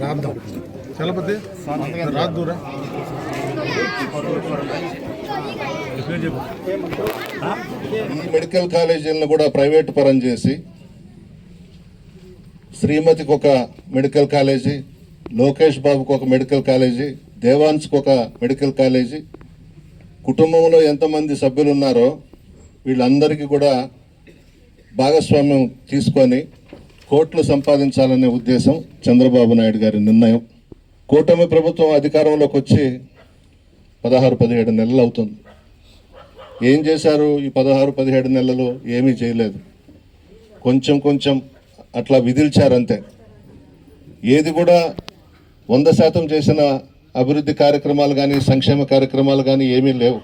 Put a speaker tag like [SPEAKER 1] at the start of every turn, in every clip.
[SPEAKER 1] రాద్దాం చలపతి రాద్దూరా
[SPEAKER 2] ఈ మెడికల్ కాలేజీలను కూడా ప్రైవేట్ పరం చేసి శ్రీమతికి ఒక మెడికల్ కాలేజీ లోకేష్ బాబుకి ఒక మెడికల్ కాలేజీ దేవాన్స్కి ఒక మెడికల్ కాలేజీ. కుటుంబంలో ఎంతమంది సభ్యులు ఉన్నారో వీళ్ళందరికీ కూడా భాగస్వామ్యం తీసుకొని కోట్లు సంపాదించాలనే ఉద్దేశం చంద్రబాబు నాయుడు గారి నిర్ణయం. కూటమి ప్రభుత్వం అధికారంలోకి వచ్చి పదహారు పదిహేడు నెలలు అవుతుంది. ఏం చేశారు ఈ పదహారు పదిహేడు నెలలు? ఏమీ చేయలేదు. కొంచెం కొంచెం అట్లా విధిల్చారంతే ఏది కూడా వంద శాతం చేసిన అభివృద్ధి కార్యక్రమాలు కానీ సంక్షేమ కార్యక్రమాలు కానీ ఏమీ లేవు.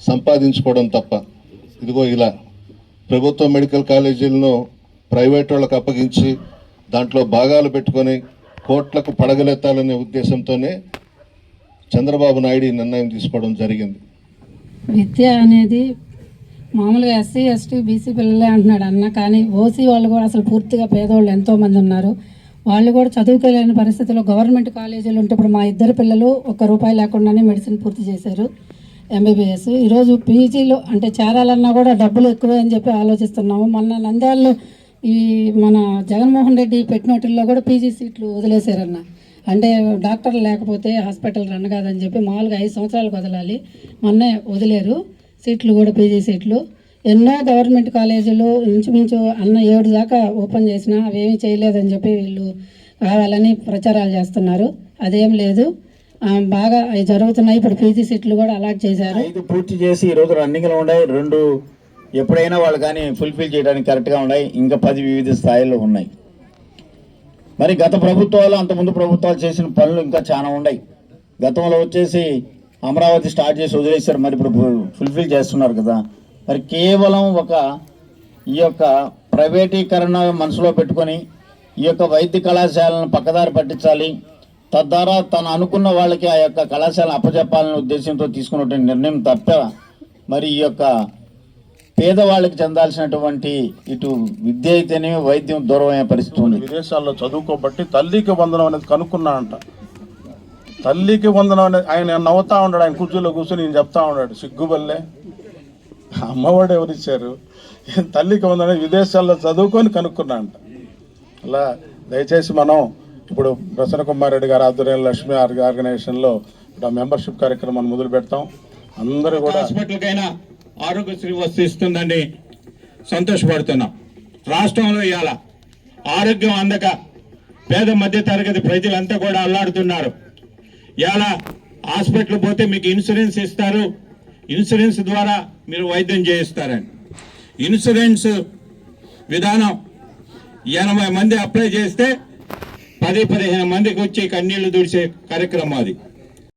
[SPEAKER 2] సంపాదించుకోవడం తప్ప. ఇదిగో ఇలా. ప్రభుత్వ మెడికల్ కాలేజీలను ప్రైవేట్ వాళ్ళకి అప్పగించి దాంట్లో భాగాలు పెట్టుకొని కోట్లకు పడగలెత్తాలనే ఉద్దేశంతోనే చంద్రబాబు నాయుడు ఈ నిర్ణయం తీసుకోవడం జరిగింది.
[SPEAKER 3] విద్య అనేది మామూలుగా ఎస్సీ ఎస్టీ బీసీ పిల్లలే అంటున్నాడు అన్న కానీ ఓసీ వాళ్ళు కూడా అసలు పూర్తిగా పేదవాళ్ళు ఎంతోమంది ఉన్నారు. వాళ్ళు కూడా చదువుకోలేని పరిస్థితిలో గవర్నమెంట్ కాలేజీలు ఉంటే ఇప్పుడు మా ఇద్దరు పిల్లలు ఒక్క రూపాయి లేకుండానే మెడిసిన్ పూర్తి చేశారు ఎంబీబీఎస్. ఈరోజు పీజీలో అంటే చేరాలన్నా కూడా డబ్బులు ఎక్కువే అని చెప్పి ఆలోచిస్తున్నాము. మొన్న నంద్యాలలో ఈ మన జగన్మోహన్ రెడ్డి పెట్టినోటిల్లో కూడా పీజీ సీట్లు వదిలేశారన్న. అంటే డాక్టర్లు లేకపోతే హాస్పిటల్ రన్ కాదని చెప్పి మామూలుగా ఐదు సంవత్సరాలకు వదలాలి. మొన్నే వదిలేరు. సీట్లు కూడా పీజీ సీట్లు. ఎన్నో గవర్నమెంట్ కాలేజీలు ఇంచుమించు అన్న ఏడు దాకా ఓపెన్ చేసినా అవేమీ చేయలేదని చెప్పి వీళ్ళు కావాలని ప్రచారాలు చేస్తున్నారు. అదేం లేదు. బాగా అవి జరుగుతున్నాయి. ఇప్పుడు పీజీ సీట్లు కూడా అలాట్ చేశారు.
[SPEAKER 4] పూర్తి చేసి ఈరోజు రన్నింగ్లో ఉన్నాయి రెండు ఎప్పుడైనా వాళ్ళు కానీ ఫుల్ఫిల్ చేయడానికి కరెక్ట్గా ఉన్నాయి. ఇంకా పది వివిధ స్థాయిల్లో ఉన్నాయి. మరి గత ప్రభుత్వాలు అంతకుముందు ప్రభుత్వాలు చేసిన పనులు ఇంకా చాలా ఉన్నాయి. గతంలో వచ్చేసి అమరావతి స్టార్ట్ చేసి వదిలేశారు. మరి ఇప్పుడు ఫుల్ఫిల్ చేస్తున్నారు కదా. మరి కేవలం ఒక ఈ యొక్క ప్రైవేటీకరణ మనసులో పెట్టుకొని ఈ యొక్క వైద్య కళాశాలను పక్కదారి పట్టించాలి. తద్వారా తను అనుకున్న వాళ్ళకి ఆ యొక్క కళాశాలను అప్పచెప్పాలనే ఉద్దేశంతో తీసుకున్నటువంటి నిర్ణయం తప్ప మరి ఈ యొక్క పేదవాళ్ళకి చెందాల్సినటువంటి ఇటు విద్య అయితేనే వైద్యం దూరం అయ్యే పరిస్థితి ఉంది.
[SPEAKER 1] విదేశాల్లో చదువుకోబట్టి తల్లికి వందనం అనేది కనుక్కున్నాడంట. తల్లికి వందనం అనేది ఆయన నవ్వుతా ఉన్నాడు ఆయన కుర్చీలో కూర్చొని నేను చెప్తా ఉన్నాడు సిగ్గుబల్లే. అమ్మఒడు ఎవరు ఇచ్చారు? తల్లికి వందనం అనేది విదేశాల్లో చదువుకొని కనుక్కున్నా అంట అలా దయచేసి మనం ఇప్పుడు ప్రసన్న కుమార్ రెడ్డి గారి ఆధ్వర్యంలో లక్ష్మీ ఆర్గ- ఆర్గనైజేషన్లో ఇప్పుడు ఆ మెంబర్షిప్ కార్యక్రమాన్ని మొదలు పెడతాం అందరూ కూడా
[SPEAKER 5] హాస్పిటల్కైనా ఆరోగ్యశ్రీ వస్తు ఇస్తుందని సంతోషపడుతున్నాం. రాష్ట్రంలో ఇవాళ ఆరోగ్యం అందక పేద మధ్య తరగతి ప్రజలంతా కూడా అల్లాడుతున్నారు. ఇవాళ హాస్పిటల్ పోతే మీకు ఇన్సూరెన్స్ ఇస్తారు. ఇన్సూరెన్స్ ద్వారా మీరు వైద్యం చేయిస్తారని. ఇన్సూరెన్స్ విధానం ఎనభై మంది అప్లై చేస్తే పది పదిహేను మందికి వచ్చి కన్నీళ్ళు దుడిచే కార్యక్రమం అది.